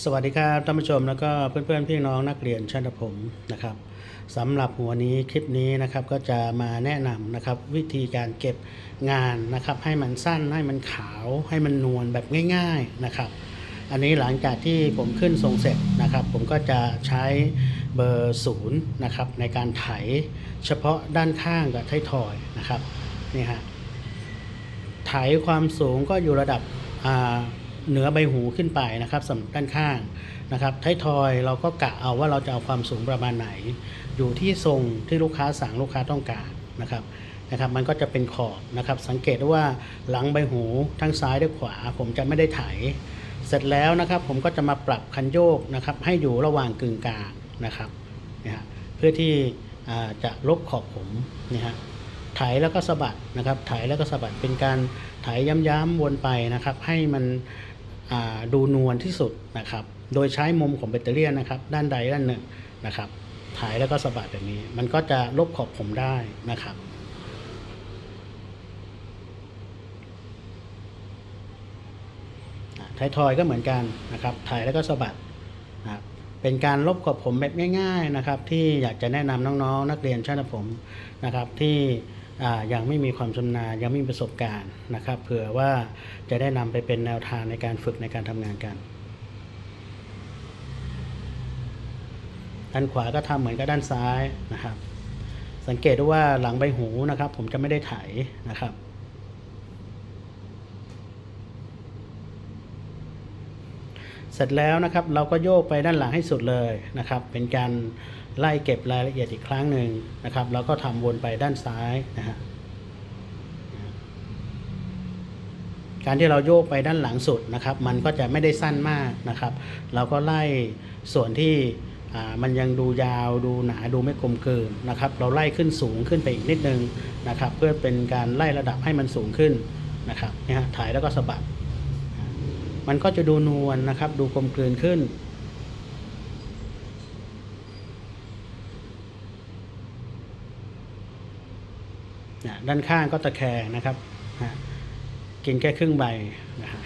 สวัสดีครับท่านผู้ชมแล้วก็เพื่อนๆพี่น้องนักเรียนชั้นประถมนะครับสำหรับหัวนี้คลิปนี้นะครับก็จะมาแนะนำนะครับวิธีการเก็บงานนะครับ ให้มันสั้นให้มันขาว ให้มันนวลแบบง่าย ๆนะครับ อันนี้หลังจากที่ผมขึ้นทรงเสร็จนะครับ ผมก็จะใช้เบอร์ศูนย์นะครับในการไถเฉพาะด้านข้างกับท้ายทอยนะครับนี่ฮะไถความสูงก็อยู่ระดับอ่า เหนือใบหูขึ้นไปนะครับสำหรับด้านข้างนะครับท้ายทอยเราก็กะเอาว่าเราจะเอาความสูงประมาณไหน อยู่ที่ทรงที่ลูกค้าสั่งลูกค้าต้องการนะครับนะครับ มันก็จะเป็นขอบนะครับ สังเกตว่าหลังใบหูทั้งซ้ายและขวา ผมจะไม่ได้ไถ เสร็จแล้วนะครับ ผมก็จะมาปรับคันโยกนะครับ ให้อยู่ระหว่างกึ่งกลางนะครับนะฮะเพื่อที่จะลบขอบผมนี่ฮะ ไถแล้วก็สะบัดนะครับไถแล้วก็สะบัดเป็นการไถย้ำๆวนไปนะครับ ให้มันดูนวลที่สุดนะครับ โดยใช้มุมของแบตเตอรี่นะครับ ด้านใดด้านหนึ่งนะครับไถแล้วก็สะบัดแบบนี้ มันก็จะลบขอบผมได้นะครับอ่าไทยทอยก็เหมือนกันนะครับถ่ายแล้วก็สะบัดนะครับเป็นการลบขอบผมแบบง่าย ๆนะครับ ที่อยากจะแนะนำน้องๆนักเรียนช่างผมนะครับที่ ยังไม่มีความชำนาญยังไม่มีประสบการณ์นะครับ เผื่อว่าจะได้นำไปเป็นแนวทางในการฝึกในการทำงานกัน ด้านขวาก็ทำเหมือนกับด้านซ้ายนะครับ สังเกตได้ว่าหลังใบหูนะครับ ผมจะไม่ได้ไถนะครับ เสร็จแล้วนะครับเราก็โยกไปด้านหลังให้สุดเลยนะครับ เป็นการไล่เก็บรายละเอียดอีกครั้งหนึ่งนะครับ แล้วก็ทำวนไปด้านซ้ายนะฮะการที่เราโยกไปด้านหลังสุดนะครับ มันก็จะไม่ได้สั้นมากนะครับ เราก็ไล่ส่วนที่อ่ามันยังดูยาวดูหนาดูไม่กลมกลืนนะครับ เราไล่ขึ้นสูงขึ้นไปอีกนิดนึงนะครับ เพื่อเป็นการไล่ระดับให้มันสูงขึ้นนะครับเนี่ยฮะถ่ายแล้วก็สะบัด มันก็จะดูนวลนะครับ ดูกลมกลืนขึ้น ด้านข้างก็ตะแคงนะครับ กินแค่ครึ่งใบนะฮะ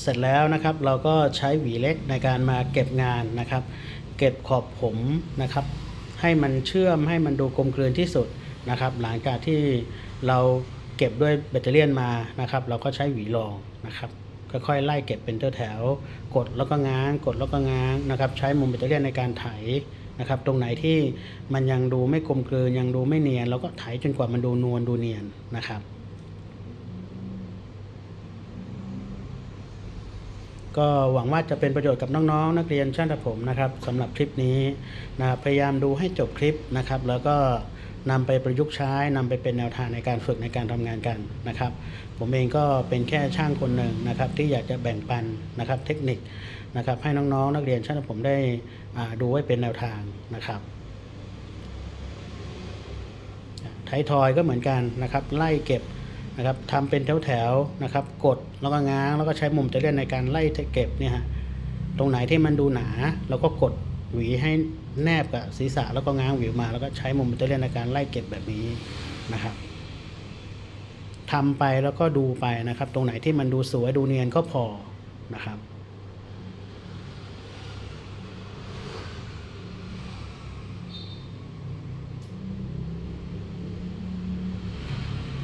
เสร็จแล้วนะครับเราก็ใช้หวีเล็กในการมาเก็บงานนะครับ เก็บขอบผมนะครับ ให้มันเชื่อมให้มันดูกลมกลืนที่สุดนะครับ หลังจากที่เราเก็บด้วยแบตเตอรี่มานะครับ เราก็ใช้หวีรองนะครับค่อยๆไล่เก็บเป็นแถวๆกดแล้วก็ง้าง กดแล้วก็ง้างนะครับ ใช้มุมแบตเตอรี่ในการไถนะครับ ตรงไหนที่มันยังดูไม่กลมกลืนยังดูไม่เนียนเราก็ไถจนกว่ามันดูนวลดูเนียนนะครับ ก็หวังว่าจะเป็นประโยชน์กับน้องๆนักเรียนช่างตัดผมนะครับสำหรับคลิปนี้นะครับพยายามดูให้จบคลิปนะครับ แล้วก็นำไปประยุกต์ใช้นำไปเป็นแนวทางในการฝึกในการทำงานกันนะครับ ผมเองก็เป็นแค่ช่างคนหนึ่งนะครับ ที่อยากจะแบ่งปันนะครับ เทคนิคนะครับ ให้น้องๆนักเรียนช่างตัดผมได้ดูไว้เป็นแนวทางนะครับไททอยก็เหมือนกันนะครับ ไล่เก็บนะครับทำเป็นแถวๆนะครับ กด แล้วก็ง้างแล้วก็ใช้มุมตะเลียนในการไล่เก็บเนี่ยฮะตรงไหนที่มันดูหนาเราก็กดหวีให้แนบกับศีรษะแล้วก็ง้างหวีมา แล้วก็ใช้มุมตะเลียนในการไล่เก็บแบบนี้นะครับทำไปแล้วก็ดูไปนะครับ ตรงไหนที่มันดูสวยดูเนียนก็พอนะครับ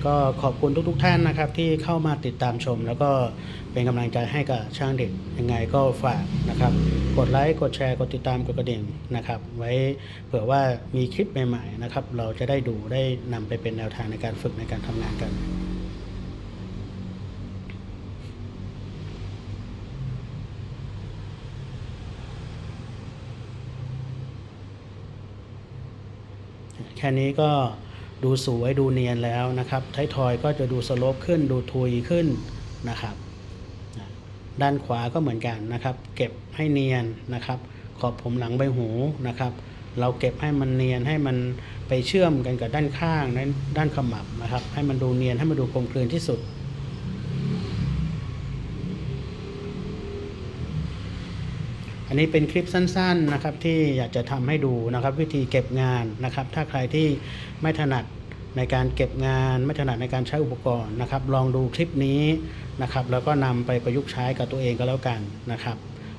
ก็ขอบคุณทุกๆทท่านนะครับที่เข้ามาติดตามชม แล้วก็เป็นกำลังใจให้กับช่างเด็กยังไงก็ฝากนะครับ กดไลค์กดแชร์กดติดตามกดกระดิ่งนะครับ ไว้เผื่อว่ามีคลิปใหม่ๆนะครับ เราจะได้ดูได้นำไปเป็นแนวทางในการฝึกในการทำงานกันแค่นี้ก็ ดูสวยดูเนียนแล้วนะครับท้ายทอยก็จะดูสโลปขึ้นดูทุยขึ้นนะครับ ด้านขวาก็เหมือนกันนะครับ เก็บให้เนียนนะครับ ขอบผมหลังใบหูนะครับ เราเก็บให้มันเนียนให้มันไปเชื่อมกันกับด้านข้างด้านด้านขมับนะครับ ให้มันดูเนียนให้มันดูกลมกลืนที่สุด อันนี้เป็นคลิปสั้นๆนะครับที่อยากจะทำให้ดูนะครับวิธีเก็บงานนะครับ ถ้าใครที่ไม่ถนัดในการเก็บงานไม่ถนัดในการใช้อุปกรณ์นะครับ ลองดูคลิปนี้นะครับ แล้วก็นำไปประยุกต์ใช้กับตัวเองก็แล้วกันนะครับ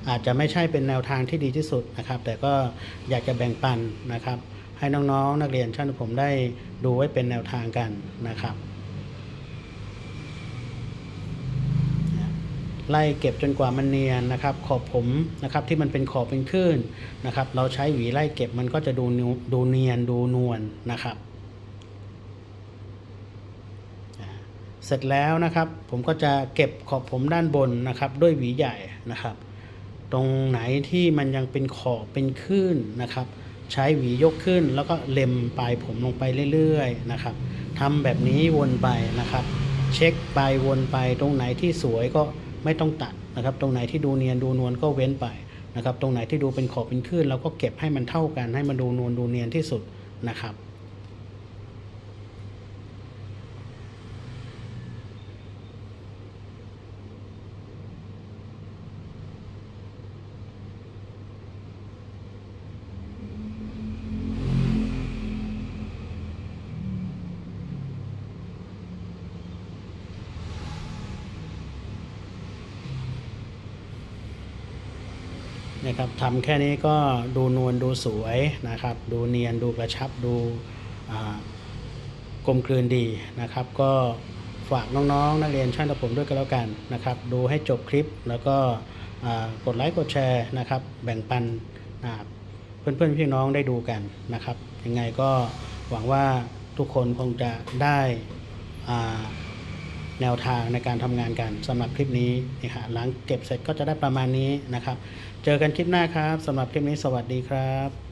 อาจจะไม่ใช่เป็นแนวทางที่ดีที่สุดนะครับ แต่ก็อยากจะแบ่งปันนะครับ ให้น้องๆ นักเรียนชั้นผมได้ดูไว้เป็นแนวทางกันนะครับ ไล่เก็บจนกว่ามันเนียนนะครับ ขอบผมนะครับที่มันเป็นขอบเป็นคลื่นนะครับ เราใช้หวีไล่เก็บมันก็จะดูดูเนียนดูนวลนะครับ เสร็จแล้วนะครับ ผมก็จะเก็บขอบผมด้านบนนะครับ ด้วยหวีใหญ่นะครับ ตรงไหนที่มันยังเป็นขอบเป็นคลื่นนะครับ ใช้หวียกขึ้น แล้วก็เล็มปลายผมลงไปเรื่อยๆนะครับทำแบบนี้วนไปนะครับ เช็คไปวนไปตรงไหนที่สวยก็ ไม่ต้องตัดนะครับ ตรงไหนที่ดูเนียนดูนวลก็เว้นไปนะครับ ตรงไหนที่ดูเป็นขอบเป็นคลื่นเราก็เก็บให้มันเท่ากันให้มันดูนวลดูเนียนที่สุดนะครับ นะครับทำแค่นี้ก็ดูนวลดูสวยนะครับ ดูเนียนดูกระชับดูกลมกลืนดีนะครับ ก็ฝากน้องๆ นักเรียนช่างตัดผมด้วยกันแล้วกันนะครับ ดูให้จบคลิปแล้วก็กดไลค์กดแชร์นะครับ แบ่งปันอ่าเพื่อนๆพี่น้องได้ดูกันนะครับ ยังไงก็หวังว่าทุกคนคงจะได้อ่า แนวทางในการทำงานกันสำหรับคลิปนี้นี่ค่ะหลังเก็บเสร็จก็จะได้ประมาณนี้นะครับ เจอกันคลิปหน้าครับสำหรับคลิปนี้สวัสดีครับ